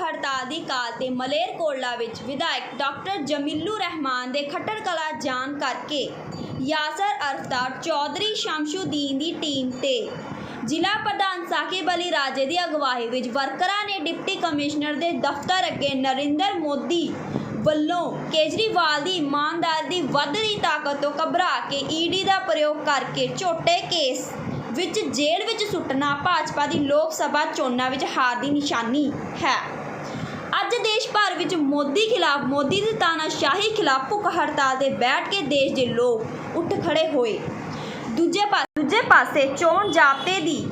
ਹੜਤਾਲ ਦੀ ਕਾਲ ਤੇ ਮਲੇਰਕੋਟਲਾ ਵਿੱਚ ਵਿਧਾਇਕ ਡਾਕਟਰ ਜਮੀਲੂ ਰਹਿਮਾਨ ਦੇ ਖੱਟੜ ਕਲਾ ਜਾਣ ਕਰਕੇ ਯਾਸਰ ਅਰਫਤਾਰ ਚੌਧਰੀ ਸ਼ਮਸ਼ੂਦੀਨ ਦੀ ਟੀਮ ਤੇ ਜ਼ਿਲ੍ਹਾ ਪ੍ਰਧਾਨ ਸਾਕਿਬ ਅਲੀ ਰਾਜੇ ਦੀ ਅਗਵਾਈ ਵਿੱਚ ਵਰਕਰਾਂ ਨੇ ਡਿਪਟੀ ਕਮਿਸ਼ਨਰ ਦੇ ਦਫ਼ਤਰ ਅੱਗੇ ਨਰਿੰਦਰ ਮੋਦੀ ਵੱਲੋਂ ਕੇਜਰੀਵਾਲ ਦੀ ਇਮਾਨਦਾਰ ਦੀ ਵੱਧ ਰਹੀ ਤਾਕਤ ਤੋਂ ਘਬਰਾ ਕੇ ਈਡੀ ਦਾ ਪ੍ਰਯੋਗ ਕਰਕੇ ਝੋਟੇ ਕੇਸ। ਵਿੱਚ ਜੇਲ੍ਹ ਵਿੱਚ ਸੁੱਟਣਾ ਭਾਜਪਾ ਦੀ ਲੋਕ ਸਭਾ ਚੋਣਾਂ ਵਿੱਚ ਹਾਰ ਦੀ ਨਿਸ਼ਾਨੀ ਹੈ। ਅੱਜ ਦੇਸ਼ ਭਰ ਵਿੱਚ ਮੋਦੀ ਖਿਲਾਫ, ਮੋਦੀ ਦੀ ਤਾਨਾਸ਼ਾਹੀ ਖਿਲਾਫ ਭੁੱਖ ਹੜਤਾਲ ਤੇ ਬੈਠ ਕੇ ਦੇਸ਼ ਦੇ ਲੋਕ ਉੱਠ ਖੜੇ ਹੋਏ। ਦੂਜੇ ਪਾ, ਦੂਜੇ ਪਾਸੇ ਚੋਣ ਜਾਬਤੇ ਦੀ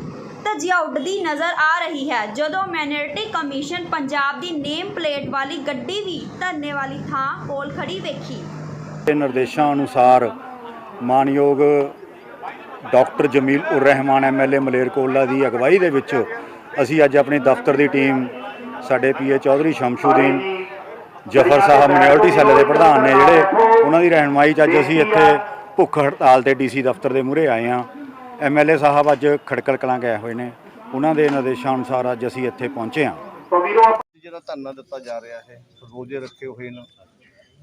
ਧੱਜੀਆਂ ਉੱਡਦੀ ਨਜ਼ਰ ਆ ਰਹੀ ਹੈ। ਜਦੋਂ ਮਾਈਨੋਰਿਟੀ ਕਮਿਸ਼ਨ ਪੰਜਾਬ ਦੀ ਨੇਮ ਪਲੇਟ ਵਾਲੀ ਗੱਡੀ ਵੀ ਧਰਨੇ ਵਾਲੀ ਥਾਂ ਕੋਲ ਖੜੀ ਵੇਖੀ। ਨਿਰਦੇਸ਼ਾਂ ਅਨੁਸਾਰ ਮਾਨਯੋਗ ਡਾਕਟਰ ਜਮੀਲ ਉਰ ਰਹਿਮਾਨ ਐਮਐਲਏ ਮਲੇਰਕੋਟਲਾ ਦੀ ਅਗਵਾਈ ਦੇ ਵਿੱਚ ਅਸੀਂ ਅੱਜ ਆਪਣੀ ਦਫ਼ਤਰ ਦੀ ਟੀਮ ਸਾਡੇ PA Chaudhary Shamshuddin Zafar Sahib minority cell ਦੇ ਪ੍ਰਧਾਨ ਨੇ ਜਿਹੜੇ ਉਹਨਾਂ ਦੀ ਰਹਿਨਮਾਈ 'ਚ ਅੱਜ ਅਸੀਂ ਇੱਥੇ ਭੁੱਖ ਹੜਤਾਲ ਤੇ ਡੀਸੀ ਦਫ਼ਤਰ ਦੇ ਮੂਹਰੇ ਆਏ ਹਾਂ। ਐਮਐਲਏ ਸਾਹਿਬ ਅੱਜ ਖੜਕਲ ਕਲਾਂ ਗਏ ਹੋਏ ਨੇ। ਉਹਨਾਂ ਦੇ ਨਿਰਦੇਸ਼ਾਂ ਅਨੁਸਾਰ ਅੱਜ ਅਸੀਂ ਇੱਥੇ ਪਹੁੰਚੇ ਹਾਂ। ਜਿਹੜਾ ਧਰਨਾ ਦਿੱਤਾ ਜਾ ਰਿਹਾ ਹੈ ਰੋਜ਼ੇ ਰੱਖੇ ਹੋਏ ਨੇ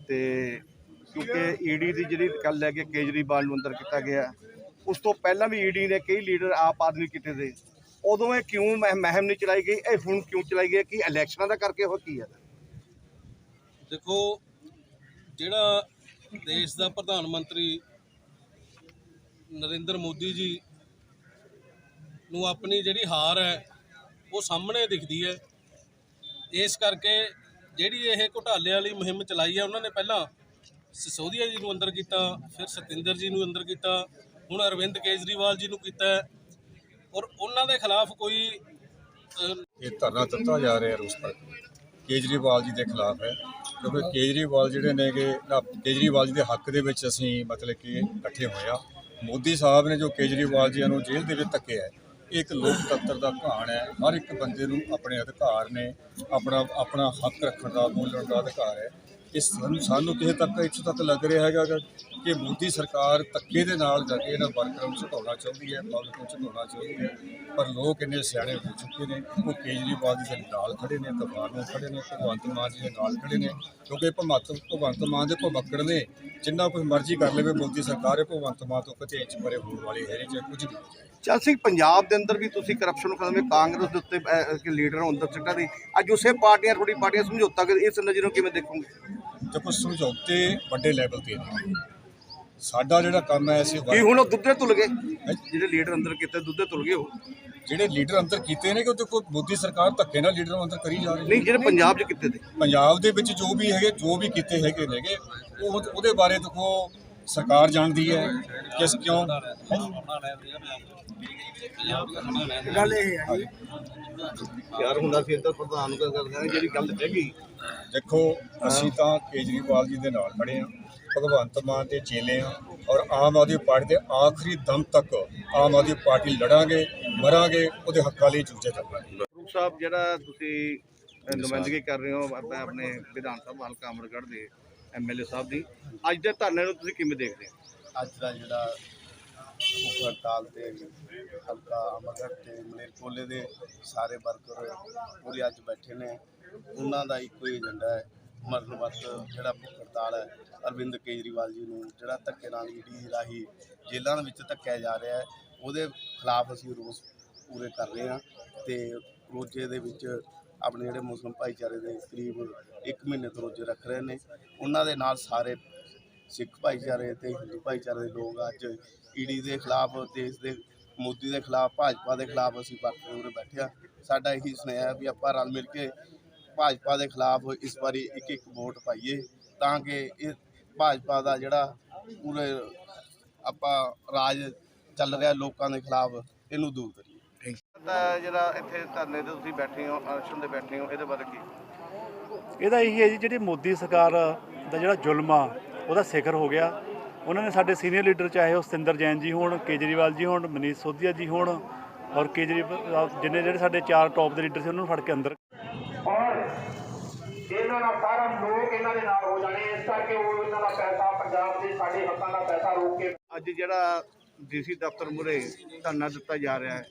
ਤੇ ਕਿਉਂਕਿ ਈਡੀ ਦੀ ਜਿਹੜੀ ਕੱਲ ਲੈ ਕੇ ਕੇਜਰੀਵਾਲ ਨੂੰ ਅੰਦਰ ਕੀਤਾ ਗਿਆ ਉਸ ਤੋਂ ਪਹਿਲਾਂ ਵੀ ਈਡੀ ਨੇ ਕਈ ਲੀਡਰ ਆਪ ਆਦਮੀ ਕੀਤੇ ਦੇ। ਉਦੋਂ ਇਹ ਕਿਉਂ ਮਹਿ- ਮੁਹਿੰਮ ਨਹੀਂ ਚਲਾਈ ਗਈ? ਇਹ ਹੁਣ ਕਿਉਂ ਚਲਾਈ ਗਈ ਕਿ ਇਲੈਕਸ਼ਨਾਂ ਦਾ ਕਰਕੇ ਹੋ ਕੀ ਹੈ? ਦੇਖੋ, ਜਿਹੜਾ ਦੇਸ਼ ਦਾ ਪ੍ਰਧਾਨ ਮੰਤਰੀ ਨਰਿੰਦਰ ਮੋਦੀ ਜੀ ਨੂੰ ਆਪਣੀ ਜਿਹੜੀ ਹਾਰ ਹੈ, ਉਹ ਸਾਹਮਣੇ ਦਿਖਦੀ ਹੈ। ਇਸ ਕਰਕੇ ਜਿਹੜੀ ਇਹ ਘੁਟਾਲੇ ਵਾਲੀ ਮੁਹਿੰਮ ਚਲਾਈ ਹੈ, ਉਹਨਾਂ ਨੇ ਪਹਿਲਾਂ ਸਿਸੋਦੀਆ ਜੀ ਨੂੰ ਅੰਦਰ ਕੀਤਾ, ਫਿਰ ਸਤਿੰਦਰ ਜੀ ਨੂੰ ਅੰਦਰ ਕੀਤਾ ਹੁਣ ਅਰਵਿੰਦ ਕੇਜਰੀਵਾਲ ਜੀ ਨੂੰ ਕੀਤਾ ਹੈ। ਔਰ ਉਹਨਾਂ ਦੇ ਖਿਲਾਫ ਕੋਈ ਇਹ ਧਰਨਾ ਦਿੱਤਾ ਜਾ ਰਿਹਾ ਰੋਸ ਤੱਕ। ਕੇਜਰੀਵਾਲ ਜੀ ਦੇ ਖਿਲਾਫ ਹੈ, ਕਿਉਂਕਿ ਕੇਜਰੀਵਾਲ ਜਿਹੜੇ ਨੇਗੇ ਕੇਜਰੀਵਾਲ ਜੀ ਦੇ ਹੱਕ ਦੇ ਵਿੱਚ ਅਸੀਂ ਮਤਲਬ ਕਿ ਇਕੱਠੇ ਹੋਏ ਆ ਮੋਦੀ ਸਾਹਿਬ ਨੇ ਜੋ ਕੇਜਰੀਵਾਲ ਜੀ ਨੂੰ ਜੇਲ੍ਹ ਦੇ ਵਿੱਚ ਧੱਕਿਆ ਹੈ, ਇਹ ਇੱਕ ਲੋਕਤੰਤਰ ਦਾ ਘਾਣ ਹੈ। ਹਰ ਇੱਕ ਬੰਦੇ ਨੂੰ ਆਪਣੇ ਅਧਿਕਾਰ ਨੇ, ਆਪਣਾ ਆਪਣਾ ਹੱਕ ਰੱਖਣ ਦਾ, ਬੋਲਣ ਦਾ ਅਧਿਕਾਰ ਹੈ। ਇਸ ਸਾਨੂੰ ਸਾਨੂੰ ਕਿਸੇ ਤੱਕ ਇੱਥੋਂ ਤੱਕ ਲੱਗ ਰਿਹਾ ਹੈਗਾ ਗਾ ਕਿ ਮੋਦੀ ਸਰਕਾਰ ਧੱਕੇ ਦੇ ਨਾਲ ਜਾ ਕੇ ਇਹਨਾਂ ਵਰਕਰਾਂ ਨੂੰ ਝਟਾਉਣਾ ਚਾਹੁੰਦੀ ਹੈ, ਪਬਲਿਕ ਨੂੰ ਝਟਾਉਣਾ ਚਾਹੁੰਦੀ ਹੈ। ਪਰ ਲੋਕ ਇੰਨੇ ਸਿਆਣੇ ਹੋ ਚੁੱਕੇ ਨੇ, ਉਹ ਕੇਜਰੀਵਾਲ ਜੀ ਦੇ ਨਾਲ ਖੜੇ ਨੇ ਤਫਾਰ ਨੂੰ ਖੜੇ ਨੇ, ਭਗਵੰਤ ਮਾਨ ਜੀ ਦੇ ਨਾਲ ਖੜੇ ਨੇ, ਕਿਉਂਕਿ ਭਗਵੰਤ ਭਗਵੰਤ ਮਾਨ ਦੇ ਭਵੱਕੜ ਨੇ, ਜਿੰਨਾ ਕੋਈ ਮਰਜ਼ੀ ਕਰ ਲਵੇ ਮੋਦੀ ਸਰਕਾਰ, ਇਹ ਭਗਵੰਤ ਮਾਨ ਤੋਂ ਕਿਤੇ ਇੰਚ ਪਰੇ ਹੋਣ ਵਾਲੀ ਹੈ ਨਹੀਂ ਜੇ ਕੁਝ ਨਹੀਂ ਹੋ ਜਾਏ। ਚੱਲ ਸਿੰਘ ਪੰਜਾਬ ਦੇ ਅੰਦਰ ਵੀ ਤੁਸੀਂ ਕਰਪਸ਼ਨ ਨੂੰ ਖਤਮ, ਕਾਂਗਰਸ ਦੇ ਉੱਤੇ ਲੀਡਰ ਨੂੰ ਅੰਦਰ ਸਿੱਟਾ ਦੀ ਅੱਜ ਉਸੇ ਪਾਰਟੀਆਂ ਥੋੜੀ ਪਾਰਟੀਆਂ ਸਮਝੌਤਾ ਕਰ, ਇਸ ਨਜ਼ਰ ਨੂੰ ਕਿਵੇਂ ਦੇਖੋਗੇ? ਦੇਖੋ ਸਮਝੌਤੇ ਵੱਡੇ ਲੈਵਲ ਤੇ ਨੇ ਸਾਡਾ ਜਿਹੜਾ ਕੰਮ ਹੈ ਅਸੀਂ ਕੀ ਹੁਣ ਉਹ ਦੁੱਧੇ ਤੁਲ ਗਏ? ਜਿਹੜੇ ਲੀਡਰ ਅੰਦਰ ਕੀਤੇ ਦੁੱਧੇ ਤੁਲ ਗਏ ਉਹ? ਜਿਹੜੇ ਲੀਡਰ ਅੰਦਰ ਕੀਤੇ ਨੇ ਕਿ ਉਹ ਦੇਖੋ ਮੋਦੀ ਸਰਕਾਰ ਧੱਕੇ ਨਾਲ ਲੀਡਰਾਂ ਅੰਦਰ ਕਰੀ ਜਾ ਰਹੀ ਨਹੀਂ ਜਿਹੜੇ ਪੰਜਾਬ 'ਚ ਕੀਤੇ ਤੇ ਪੰਜਾਬ ਦੇ ਵਿੱਚ ਜੋ ਵੀ ਹੈਗੇ ਜੋ ਵੀ ਕੀਤੇ ਹੈਗੇ ਨੇਗੇ ਉਹ ਉਹਦੇ ਬਾਰੇ ਦੇਖੋ ਸਰਕਾਰ ਜਾਣਦੀ ਹੈ ਕਿਸ ਕਿਉਂ ਗੱਲ ਇਹ ਹੈ। ਯਾਰ ਹੁੰਦਾ ਸੀ ਇੱਧਰ ਪ੍ਰਧਾਨ ਨੂੰ ਕਰਦੇ ਜਿਹੜੀ ਗੱਲ ਹੈਗੀ। ਦੇਖੋ ਅਸੀਂ ਤਾਂ ਕੇਜਰੀਵਾਲ ਜੀ ਦੇ ਨਾਲ ਖੜੇ ਹਾਂ ਭਗਵੰਤ ਮਾਨ ਦੇ ਚੇਲੇ ਹਾਂ ਔਰ ਆਮ ਆਦਮੀ ਪਾਰਟੀ ਦੇ ਆਖਰੀ ਦਮ ਤੱਕ ਆਮ ਆਦਮੀ ਪਾਰਟੀ ਲੜਾਂਗੇ ਮਰਾਂਗੇ ਉਹਦੇ ਹੱਕਾਂ ਲਈ ਜੂਝੇ ਚੱਲਾਂਗੇ। ਫਰੂਕ ਸਾਹਿਬ ਜਿਹੜਾ ਤੁਸੀਂ ਨੁਮਾਇੰਦਗੀ ਕਰ ਰਹੇ ਹੋ ਆਪਾਂ ਆਪਣੇ ਵਿਧਾਨ ਸਭਾ ਹਲਕਾ ਅਮਰਗੜ੍ਹ ਦੇ ਐਮਐਲਏ ਸਾਹਿਬ ਦੀ। ਅੱਜ ਦੇ ਧਰਨੇ ਨੂੰ ਤੁਸੀਂ ਕਿਵੇਂ ਦੇਖਦੇ ਹੋ? ਅੱਜ ਦਾ ਜਿਹੜਾ ਭੁੱਖ ਹੜਤਾਲ ਤੇ ਹਲਕਾ ਅਮਰਗੜ੍ਹ ਤੇ ਮਲੇਰਕੋਲੇ ਦੇ ਸਾਰੇ ਵਰਕਰ ਪੂਰੇ ਅੱਜ ਬੈਠੇ ਨੇ। ਉਹਨਾਂ ਦਾ ਇੱਕੋ ਹੀ ਏਜੰਡਾ ਹੈ, ਮਰਨ ਵਰਤ ਜਿਹੜਾ ਭੁੱਖ ਹੜਤਾਲ ਹੈ, ਅਰਵਿੰਦ ਕੇਜਰੀਵਾਲ ਜੀ ਨੂੰ ਜਿਹੜਾ ਧੱਕੇ ਨਾਲ ਈਡੀ ਰਾਹੀਂ ਜੇਲ੍ਹਾਂ ਵਿੱਚ ਧੱਕਿਆ ਜਾ ਰਿਹਾ ਹੈ, ਉਹਦੇ ਖਿਲਾਫ ਅਸੀਂ ਰੋਸ ਪੂਰੇ ਕਰ ਰਹੇ ਹਾਂ ਤੇ ਰੋਜੇ ਦੇ ਵਿੱਚ ਆਪਣੇ ਜਿਹੜੇ ਮੁਸਲਿਮ ਭਾਈਚਾਰੇ ਦੇ ਕਰੀਬ 1 ਮਹੀਨੇ ਤੋਂ ਰੋਜੇ ਰੱਖ ਰਹੇ ਨੇ। ਉਹਨਾਂ ਦੇ ਨਾਲ ਸਾਰੇ ਸਿੱਖ ਭਾਈਚਾਰੇ ਤੇ ਹਿੰਦੂ ਭਾਈਚਾਰੇ ਦੇ ਲੋਕ ਅੱਜ ਈਡੀ ਦੇ ਖਿਲਾਫ, ਦੇਸ਼ ਦੇ ਮੋਦੀ ਦੇ ਖਿਲਾਫ, ਭਾਜਪਾ ਦੇ ਖਿਲਾਫ ਅਸੀਂ ਵਰਤ ਉਰੇ ਬੈਠੇ ਸਾਡਾ ਇਹੀ ਸੁਨੇਹਾ ਵੀ ਆਪਾਂ ਰਲ ਮਿਲ ਕੇ ਭਾਜਪਾ ਦੇ ਖਿਲਾਫ ਇਸ ਵਾਰੀ ਇੱਕ ਇੱਕ ਵੋਟ ਪਾਈਏ ਤਾਂ ਕਿ ਇਹ ਭਾਜਪਾ ਦਾ ਜਿਹੜਾ ਪੂਰੇ ਆਪਾਂ ਰਾਜ ਚੱਲ ਰਿਹਾ ਲੋਕਾਂ ਦੇ ਖਿਲਾਫ, ਇਹਨੂੰ ਦੂਰ ਕਰੀਏ। ਜਿਹੜਾ ਇੱਥੇ ਧਰਨੇ ਤੇ ਤੁਸੀਂ ਬੈਠੇ ਹੋ ਅਰਸ਼ਨ ਦੇ ਬੈਠੇ ਹੋ ਇਹਦੇ ਬਾਰੇ ਕੀ? ਇਹਦਾ ਇਹੀ ਹੈ ਜੀ ਜਿਹੜੀ ਮੋਦੀ ਸਰਕਾਰ ਦਾ ਜਿਹੜਾ ਜ਼ੁਲਮ ਆ ਉਹਦਾ ਸਿਖਰ ਹੋ ਗਿਆ। ਉਹਨਾਂ ਨੇ ਸਾਡੇ ਸੀਨੀਅਰ ਲੀਡਰ ਚਾਹੇ ਉਹ ਸਤਿੰਦਰ ਜੈਨ ਜੀ ਹੋਣ ਕੇਜਰੀਵਾਲ ਜੀ ਹੋਣ ਮਨੀਸ਼ ਸੋਧੀਆ ਜੀ ਹੋਣ ਔਰ ਕੇਜਰੀਵਾਲ ਜਿੰਨੇ ਜਿਹੜੇ ਸਾਡੇ ਚਾਰ ਟੌਪ ਦੇ ਲੀਡਰ ਸੀ ਉਹਨਾਂ ਨੂੰ ਫੜ ਕੇ ਅੰਦਰ ਔਰ ਇਹਨਾਂ ਨਾਲ ਸਾਰਾ ਲੋਕ ਇਹਨਾਂ ਦੇ ਨਾਲ ਹੋ ਜਾਣੇ ਇਸ ਕਰਕੇ ਉਹ ਇਹਨਾਂ ਦਾ ਪੈਸਾ ਪੰਜਾਬ ਦੇ ਸਾਡੇ ਹੱਕਾਂ ਦਾ ਪੈਸਾ ਰੋਕ ਕੇ ਅੱਜ ਜਿਹੜਾ ਡੀਸੀ ਦਫ਼ਤਰ ਮੁਰੇ ਧਰਨਾ ਦਿੱਤਾ ਜਾ ਰਿਹਾ ਹੈ।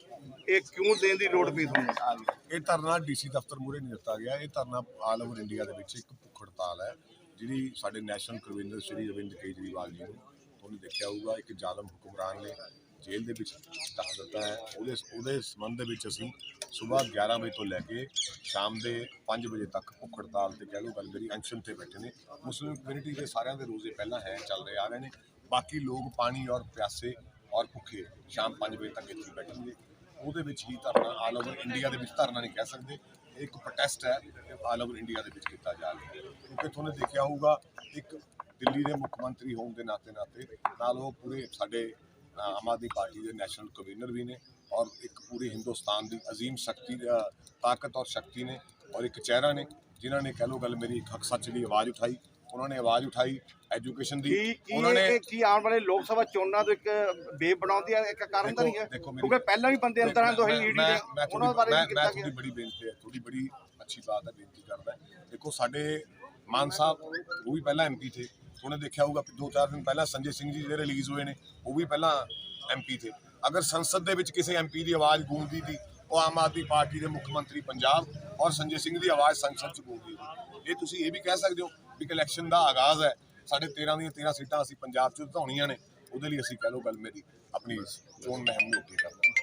ਇਹ ਕਿਉਂ ਦੇਣ ਦੀ ਲੋੜ ਪਈ ਤੁਹਾਨੂੰ? ਇਹ ਧਰਨਾ ਡੀਸੀ ਦਫ਼ਤਰ ਮੂਹਰੇ ਨਹੀਂ ਦਿੱਤਾ ਗਿਆ। ਇਹ ਧਰਨਾ ਆਲ ਓਵਰ ਇੰਡੀਆ ਦੇ ਵਿੱਚ ਇੱਕ ਭੁੱਖ ਹੜਤਾਲ ਹੈ, ਜਿਹੜੀ ਸਾਡੇ ਨੈਸ਼ਨਲ ਕਨਵੀਨਰ ਸ਼੍ਰੀ ਅਰਵਿੰਦ ਕੇਜਰੀਵਾਲ ਜੀ ਨੂੰ, ਉਹਨੇ ਦੇਖਿਆ ਹੋਊਗਾ, ਇੱਕ ਜ਼ਾਲਮ ਹੁਕਮਰਾਨ ਨੇ ਜੇਲ੍ਹ ਦੇ ਵਿੱਚ ਤੱਕ ਦਿੱਤਾ ਹੈ। ਉਹਦੇ ਉਹਦੇ ਸੰਬੰਧ ਦੇ ਵਿੱਚ ਅਸੀਂ ਸਵੇਰ 11 ਵਜੇ ਤੋਂ ਲੈ ਕੇ ਸ਼ਾਮ ਦੇ 5 ਵਜੇ ਤੱਕ ਭੁੱਖ ਹੜਤਾਲ ਤੇ ਕਹਿ ਲਓ ਗੱਲ ਮੇਰੀ ਤੇ ਬੈਠੇ ਨੇ। ਮੁਸਲਿਮ ਕਮਿਊਨਿਟੀ ਦੇ ਸਾਰਿਆਂ ਦੇ ਰੋਜ਼ੇ ਪਹਿਲਾਂ ਹੈ, ਚੱਲ ਰਹੇ ਆ ਰਹੇ ਨੇ। ਬਾਕੀ ਲੋਕ ਪਾਣੀ ਔਰ ਪਿਆਸੇ ਔਰ ਭੁੱਖੇ ਸ਼ਾਮ 5 ਵਜੇ ਤੱਕ ਇੱਥੇ ਬੈਠਣਗੇ ਉਹਦੇ ਵਿੱਚ ਹੀ ਧਰਨਾ ਆਲ ਓਵਰ ਇੰਡੀਆ ਦੇ ਵਿੱਚ ਧਰਨਾ ਨਹੀਂ ਕਹਿ ਸਕਦੇ। ਇੱਕ ਪ੍ਰੋਟੈਸਟ ਹੈ ਆਲ ਓਵਰ ਇੰਡੀਆ ਦੇ ਵਿੱਚ ਕੀਤਾ ਜਾ ਰਿਹਾ ਕਿਉਂਕਿ ਤੁਹਾਨੂੰ ਦੇਖਿਆ ਹੋਊਗਾ ਇੱਕ ਦਿੱਲੀ ਦੇ ਮੁੱਖ ਮੰਤਰੀ ਹੋਣ ਦੇ ਨਾਤੇ ਨਾਤੇ ਨਾਲ ਉਹ ਪੂਰੇ ਸਾਡੇ ਆਮ ਆਦਮੀ ਪਾਰਟੀ ਦੇ ਨੈਸ਼ਨਲ ਕਨਵੀਨਰ ਵੀ ਨੇ ਔਰ ਇੱਕ ਪੂਰੇ ਹਿੰਦੁਸਤਾਨ ਦੀ ਅਜ਼ੀਮ ਸ਼ਕਤੀ ਅ, ਤਾਕਤ ਔਰ ਸ਼ਕਤੀ ਨੇ ਔਰ ਇੱਕ ਚਿਹਰਾ ਨੇ ਜਿਨ੍ਹਾਂ ਨੇ ਕਹਿ ਲਓ ਗੱਲ ਮੇਰੀ ਇੱਕ ਹੱਕ ਸੱਚ ਦੀ ਆਵਾਜ਼ ਉਠਾਈ। ਉਹਨਾਂ ਨੇ ਆਵਾਜ਼ ਉਠਾਈ ਐਜੂਕੇਸ਼ਨ ਦੀ। ਉਹਨਾਂ ਨੇ ਕੀ ਆਉਣ ਵਾਲੇ ਲੋਕ ਸਭਾ ਚੋਣਾਂ ਤੋਂ ਇੱਕ ਬੇਬ ਬਣਾਉਂਦੀ ਹੈ ਇੱਕ ਕਾਰਨ ਤਾਂ ਨਹੀਂ ਹੈ? ਕਿਉਂਕਿ ਪਹਿਲਾਂ ਵੀ ਬੰਦੇ ਅੰਦਰ ਦੋਹੀ ਮੈਂ- ਈਡੀ ਦੇ ਉਹਨਾਂ ਬਾਰੇ ਮੈਂ ਕੀਤਾ ਗਿਆ। ਬੜੀ ਬੇਨਤੀ ਹੈ ਤੁਹਾਡੀ ਬੜੀ ਅੱਛੀ ਬਾਤ ਹੈ ਬੇਨਤੀ ਕਰਦਾ। ਦੇਖੋ ਸਾਡੇ ਮਾਨ ਸਾਹਿਬ ਉਹ ਵੀ ਪਹਿਲਾਂ ਐਮਪੀ ਥੇ। ਉਹਨੇ ਦੇਖਿਆ ਹੋਊਗਾ ਦੋ ਚਾਰ ਦਿਨ ਪਹਿਲਾਂ ਸੰਜੇ ਸਿੰਘ ਜੀ ਜਿਹੜੇ ਰਿਲੀਜ਼ ਹੋਏ ਨੇ ਉਹ ਵੀ ਪਹਿਲਾਂ ਐਮਪੀ ਥੇ। ਅਗਰ ਸੰਸਦ ਦੇ ਵਿੱਚ ਕਿਸੇ ਐਮਪੀ ਦੀ ਆਵਾਜ਼ ਗੂੰਜਦੀ ਸੀ ਉਹ ਆਮ ਆਦਮੀ ਪਾਰਟੀ ਦੇ ਮੁੱਖ ਮੰਤਰੀ ਪੰਜਾਬ ਔਰ ਸੰਜੇ ਸਿੰਘ ਦੀ ਆਵਾਜ਼ ਸੰਸਦ 'ਚ ਗੂੰਜਦੀ ਸੀ। ਇਹ ਤੁਸੀਂ ਇਹ ਵੀ ਕਹਿ ਸਕਦੇ ਹੋ ਵੀ ਇਲੈਕਸ਼ਨ ਦਾ ਆਗਾਜ਼ ਹੈ। ਸਾਡੇ 13 ਦੀਆਂ 13 ਸੀਟਾਂ ਅਸੀਂ ਪੰਜਾਬ 'ਚ ਜਿਤਾਉਣੀਆਂ ਨੇ। ਉਹਦੇ ਲਈ ਅਸੀਂ ਕਹਿ ਲਓ ਗੱਲ ਮੇਰੀ ਆਪਣੀ ਚੋਣ ਮਹਿਮ ਨੂੰ ਅੱਗੇ ਕਰਨਾ